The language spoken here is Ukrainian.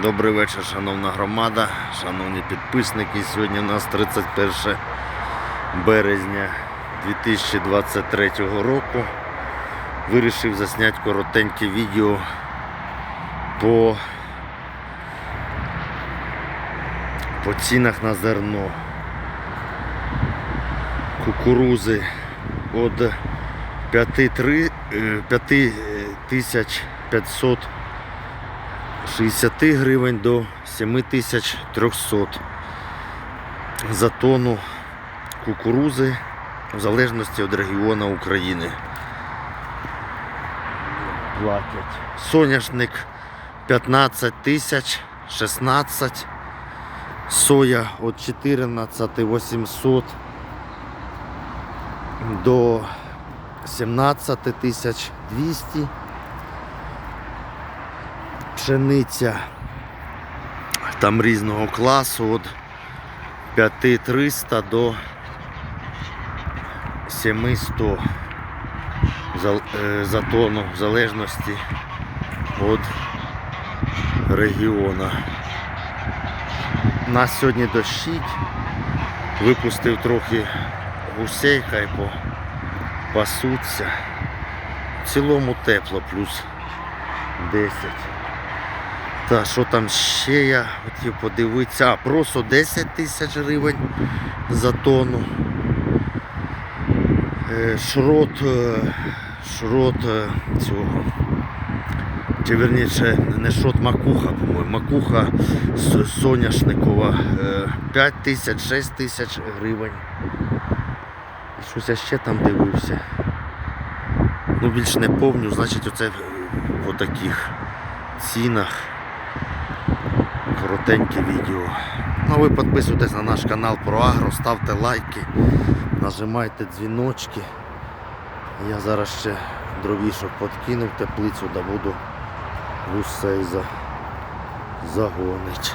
Добрий вечір, шановна громада, шановні підписники. Сьогодні у нас 31 березня 2023 року. Вирішив засняти коротеньке відео по, по цінах на зерно. Кукурузи від 5500 60 гривень до 7300 за тонну кукурузи в залежності від регіону України. Платять. Соняшник 15 тисяч 16 соя від 14 800 до 17 тисяч 200 пшениця там різного класу від 5300 до 700 за, тонну в залежності від регіону. Нас сьогодні дощить, випустив трохи гусей, хай пасуться. В цілому тепло, плюс 10. Та що там ще я хотів подивитися. А, просто 10 тисяч гривень за тонну. Е, Шрот, е, шрот е, цього. Чи верніше не шрот макуха, по-моєму. Макуха соняшникова 5 тисяч, 6 тисяч гривень. І щось я ще там дивився. Ну більш не помню, значить оце в таких цінах коротеньке відео. Ну ви підписуйтесь на наш канал про Агро, ставте лайки, нажимайте дзвіночки. Я зараз ще дровішок подкинув теплицю, да буду гусей за... загонить.